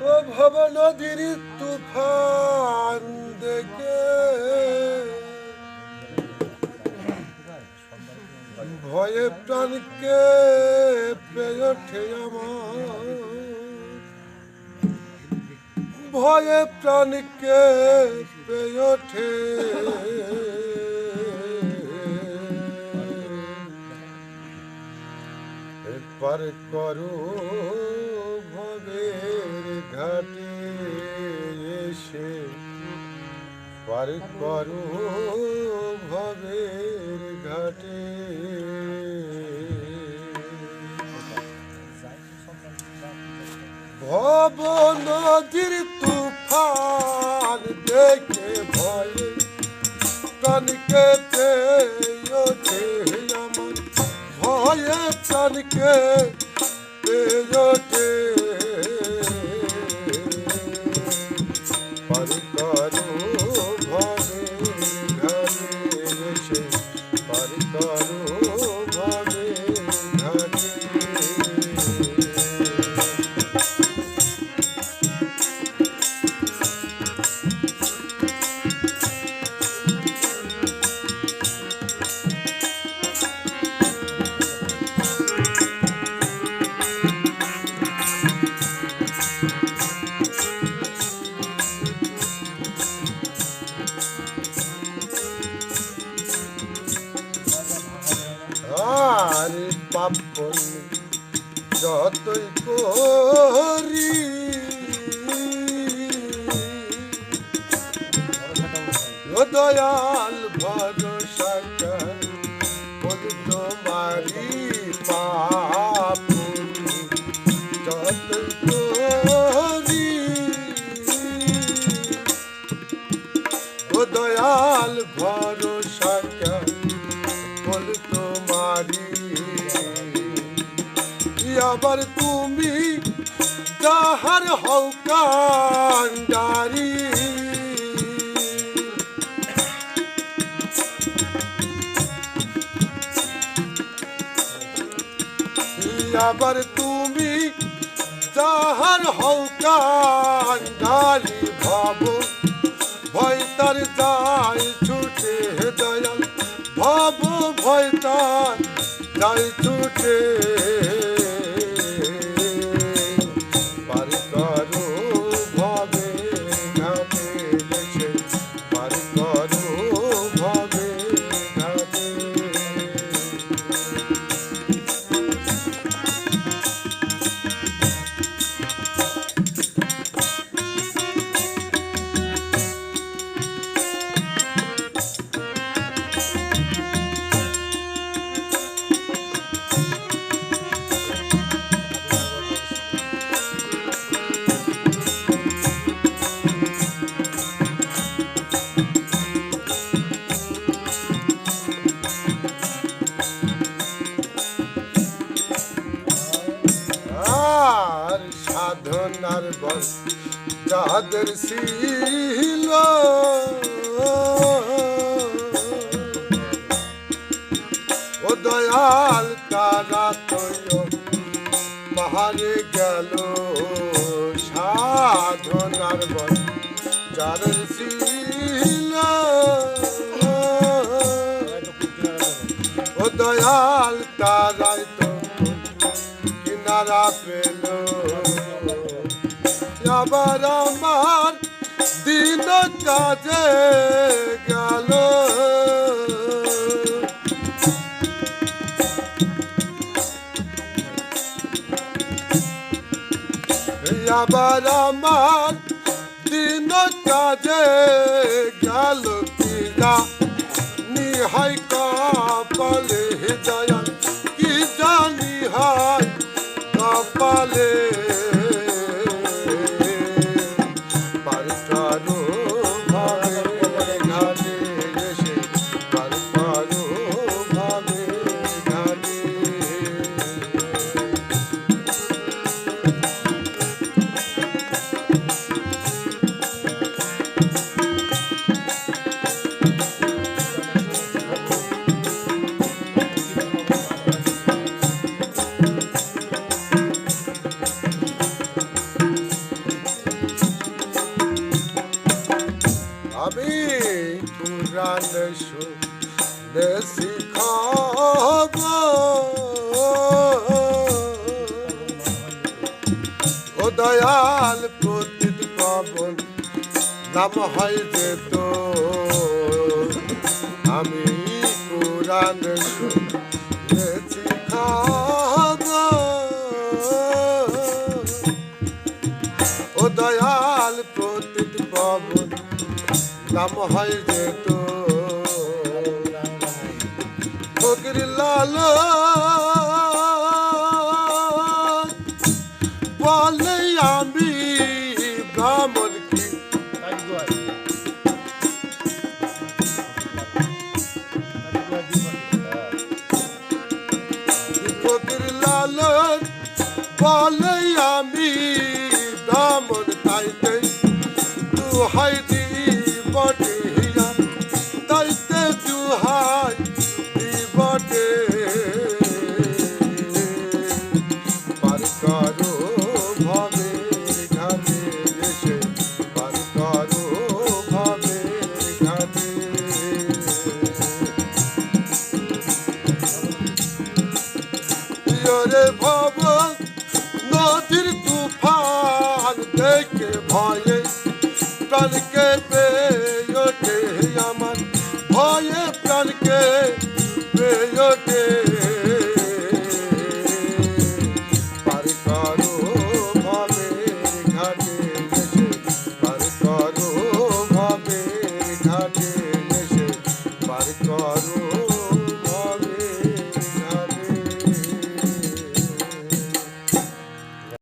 ও ভব নদীর তুফান দেখে। ভয়ে প্রাণকে পেয়ে ওঠে ভয়ে প্রাণকে পেয়ে পার করো ভবের ঘাটে এসে। পার করো ভবের ঘাটে। ভব নদীর তুফান দেখে ভয়ে পেয়ে ওঠে। প্রাণকে পেয়ে আবার তুমি যাহার হও আবার তুমি যাহার হও ভাব, ভয় তার যায় ছুটে দয়াল, ভাব, ভয় তার যায় ছুটে সাধনার বল যাদের ছিল। ও দয়াল তারা তৈয়, পাহাড়ে গেল সাধনার বল যাদের ছিল। ও দয়াল তারাই তো কিনারা পেল আবার আমার দিন কাজে গেল। আবার আমার দিন কাজে গেল কিনা নিহাই কপালে প্রাণ দেশি খাব। ও দয়াল প্রতীত পাবন, নাম হয় যে তো আমি পুরাণ শুনেছি খাব। ও দয়াল প্রতীত পাবন, নাম হয় যে তো লাল বলে আমি ব্রাহ্মণ কি? ফকির লাল বলে আমি ব্রাহ্মণ তাইতে দুহাই দেখে ভব নদীর তুফান দেখে ভয়ে। প্রাণকে পেয়ে আমার ভয়ে প্রাণকে পেয়ে